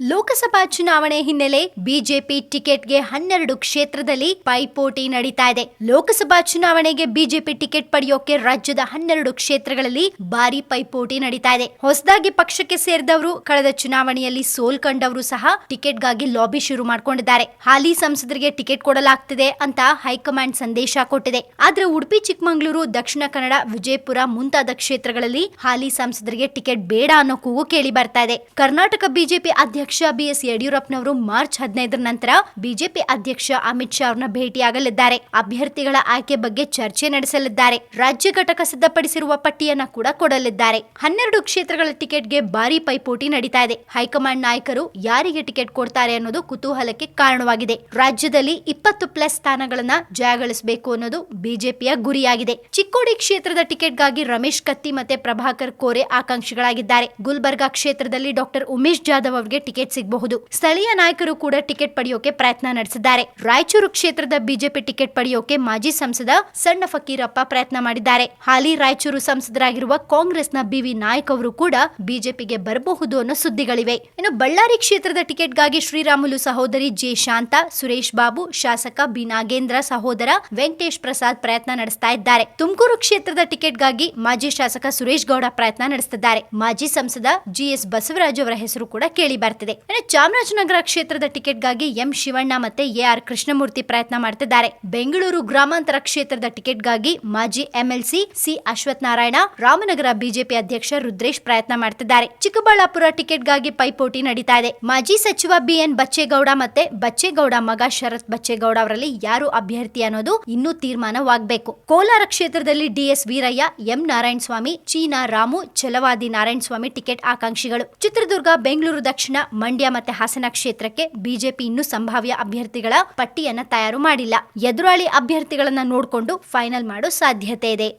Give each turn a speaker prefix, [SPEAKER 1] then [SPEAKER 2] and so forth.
[SPEAKER 1] ಲೋಕಸಭಾ ಚುನಾವಣೆ ಹಿನ್ನೆಲೆ ಬಿಜೆಪಿ ಟಿಕೆಟ್ಗೆ ಹನ್ನೆರಡು ಕ್ಷೇತ್ರದಲ್ಲಿ ಪೈಪೋಟಿ ನಡೀತಾ ಇದೆ. ಲೋಕಸಭಾ ಚುನಾವಣೆಗೆ ಬಿಜೆಪಿ ಟಿಕೆಟ್ ಪಡೆಯೋಕೆ ರಾಜ್ಯದ ಹನ್ನೆರಡು ಕ್ಷೇತ್ರಗಳಲ್ಲಿ ಭಾರಿ ಪೈಪೋಟಿ ನಡೀತಾ ಇದೆ. ಹೊಸದಾಗಿ ಪಕ್ಷಕ್ಕೆ ಸೇರಿದವರು ಕಳೆದ ಚುನಾವಣೆಯಲ್ಲಿ ಸೋಲ್ ಕಂಡವರು ಸಹ ಟಿಕೆಟ್ಗಾಗಿ ಲಾಬಿ ಶುರು ಮಾಡ್ಕೊಂಡಿದ್ದಾರೆ. ಹಾಲಿ ಸಂಸದರಿಗೆ ಟಿಕೆಟ್ ಕೊಡಲಾಗ್ತಿದೆ ಅಂತ ಹೈಕಮಾಂಡ್ ಸಂದೇಶ ಕೊಟ್ಟಿದೆ. ಆದ್ರೆ ಉಡುಪಿ, ಚಿಕ್ಕಮಗಳೂರು, ದಕ್ಷಿಣ ಕನ್ನಡ, ವಿಜಯಪುರ ಮುಂತಾದ ಕ್ಷೇತ್ರಗಳಲ್ಲಿ ಹಾಲಿ ಸಂಸದರಿಗೆ ಟಿಕೆಟ್ ಬೇಡ ಅನ್ನೋ ಕೂಗು ಕೇಳಿ ಬರ್ತಾ ಇದೆ. ಕರ್ನಾಟಕ ಬಿಜೆಪಿ ಅಧ್ಯಕ್ಷ ಬಿಎಸ್ ಯಡಿಯೂರಪ್ಪನವರು ಮಾರ್ಚ್ ಹದಿನೈದರ ನಂತರ ಬಿಜೆಪಿ ಅಧ್ಯಕ್ಷ ಅಮಿತ್ ಶಾ ಅವರನ್ನ ಭೇಟಿಯಾಗಲಿದ್ದಾರೆ. ಅಭ್ಯರ್ಥಿಗಳ ಆಯ್ಕೆ ಬಗ್ಗೆ ಚರ್ಚೆ ನಡೆಸಲಿದ್ದಾರೆ. ರಾಜ್ಯ ಘಟಕ ಸಿದ್ಧಪಡಿಸಿರುವ ಪಟ್ಟಿಯನ್ನ ಕೂಡ ಕೊಡಲಿದ್ದಾರೆ. ಹನ್ನೆರಡು ಕ್ಷೇತ್ರಗಳ ಟಿಕೆಟ್ಗೆ ಭಾರಿ ಪೈಪೋಟಿ ನಡೀತಾ ಇದೆ. ಹೈಕಮಾಂಡ್ ನಾಯಕರು ಯಾರಿಗೆ ಟಿಕೆಟ್ ಕೊಡ್ತಾರೆ ಅನ್ನೋದು ಕುತೂಹಲಕ್ಕೆ ಕಾರಣವಾಗಿದೆ. ರಾಜ್ಯದಲ್ಲಿ ಇಪ್ಪತ್ತು ಪ್ಲಸ್ ಸ್ಥಾನಗಳನ್ನ ಜಯಗಳಿಸಬೇಕು ಅನ್ನೋದು ಬಿಜೆಪಿಯ ಗುರಿಯಾಗಿದೆ. ಚಿಕ್ಕೋಡಿ ಕ್ಷೇತ್ರದ ಟಿಕೆಟ್ಗಾಗಿ ರಮೇಶ್ ಕತ್ತಿ ಮತ್ತೆ ಪ್ರಭಾಕರ್ ಕೋರೆ ಆಕಾಂಕ್ಷಿಗಳಾಗಿದ್ದಾರೆ. ಗುಲ್ಬರ್ಗಾ ಕ್ಷೇತ್ರದಲ್ಲಿ ಡಾಕ್ಟರ್ ಉಮೇಶ್ ಜಾಧವ್ ಅವರಿಗೆ ಟಿಕೆಟ್ ಸಿಗಬಹುದು. ಸ್ಥಳೀಯ ನಾಯಕರು ಕೂಡ ಟಿಕೆಟ್ ಪಡೆಯೋಕೆ ಪ್ರಯತ್ನ ನಡೆಸಿದ್ದಾರೆ. ರಾಯಚೂರು ಕ್ಷೇತ್ರದ ಬಿಜೆಪಿ ಟಿಕೆಟ್ ಪಡೆಯೋಕೆ ಮಾಜಿ ಸಂಸದ ಸಣ್ಣ ಫಕೀರಪ್ಪ ಪ್ರಯತ್ನ ಮಾಡಿದ್ದಾರೆ. ಹಾಲಿ ರಾಯಚೂರು ಸಂಸದರಾಗಿರುವ ಕಾಂಗ್ರೆಸ್ನ ಬಿವಿ ನಾಯಕ್ ಅವರು ಕೂಡ ಬಿಜೆಪಿಗೆ ಬರಬಹುದು ಅನ್ನೋ ಸುದ್ದಿಗಳಿವೆ. ಇನ್ನು ಬಳ್ಳಾರಿ ಕ್ಷೇತ್ರದ ಟಿಕೆಟ್ಗಾಗಿ ಶ್ರೀರಾಮುಲು ಸಹೋದರಿ ಜೆ. ಶಾಂತ, ಸುರೇಶ್ ಬಾಬು, ಶಾಸಕ ಬಿ. ನಾಗೇಂದ್ರ ಸಹೋದರ ವೆಂಕಟೇಶ್ ಪ್ರಸಾದ್ ಪ್ರಯತ್ನ ನಡೆಸ್ತಾ ಇದ್ದಾರೆ. ತುಮಕೂರು ಕ್ಷೇತ್ರದ ಟಿಕೆಟ್ಗಾಗಿ ಮಾಜಿ ಶಾಸಕ ಸುರೇಶ್ ಗೌಡ ಪ್ರಯತ್ನ ನಡೆಸುತ್ತಿದ್ದಾರೆ ಮಾಜಿ ಸಂಸದ ಜಿಎಸ್ ಬಸವರಾಜ್ ಅವರ ಹೆಸರು ಕೂಡ ಕೇಳಿ ಇನ್ನು ಚಾಮರಾಜನಗರ ಕ್ಷೇತ್ರದ ಟಿಕೆಟ್ಗಾಗಿ ಎಂ ಶಿವಣ್ಣ ಮತ್ತೆ ಎ ಆರ್ ಕೃಷ್ಣಮೂರ್ತಿ ಪ್ರಯತ್ನ ಮಾಡ್ತಿದ್ದಾರೆ. ಬೆಂಗಳೂರು ಗ್ರಾಮಾಂತರ ಕ್ಷೇತ್ರದ ಟಿಕೆಟ್ಗಾಗಿ ಮಾಜಿ MLC C. Ashwath Narayan Ramanagara BJP ಅಧ್ಯಕ್ಷ ರುದ್ರೇಶ್ ಪ್ರಯತ್ನ ಮಾಡ್ತಿದ್ದಾರೆ. ಚಿಕ್ಕಬಳ್ಳಾಪುರ ಟಿಕೆಟ್ಗಾಗಿ ಪೈಪೋಟಿ ನಡೀತಾ ಇದೆ. ಮಾಜಿ ಸಚಿವ ಬಿಎನ್ ಬಚ್ಚೇಗೌಡ ಮತ್ತೆ ಬಚ್ಚೇಗೌಡ ಮಗ ಶರತ್ ಬಚ್ಚೇಗೌಡ ಅವರಲ್ಲಿ ಯಾರು ಅಭ್ಯರ್ಥಿ ಅನ್ನೋದು ಇನ್ನೂ ತೀರ್ಮಾನವಾಗಬೇಕು. ಕೋಲಾರ ಕ್ಷೇತ್ರದಲ್ಲಿ DS Veeraiah, M. Narayana Swamy China Ramu Chalavadi Narayana Swamy ticket ಆಕಾಂಕ್ಷಿಗಳು. ಚಿತ್ರದುರ್ಗ, ಬೆಂಗಳೂರು ದಕ್ಷಿಣ ಮಂಡ್ಯ ಮತ್ತೆ ಹಾಸನ ಕ್ಷೇತ್ರಕ್ಕೆ ಬಿಜೆಪಿ ಇನ್ನೂ ಸಂಭಾವ್ಯ ಅಭ್ಯರ್ಥಿಗಳ ಪಟ್ಟಿಯನ್ನ ತಯಾರು ಮಾಡಿಲ್ಲ. ಎದುರಾಳಿ ಅಭ್ಯರ್ಥಿಗಳನ್ನ ನೋಡಿಕೊಂಡು ಫೈನಲ್ ಮಾಡೋ ಸಾಧ್ಯತೆ ಇದೆ.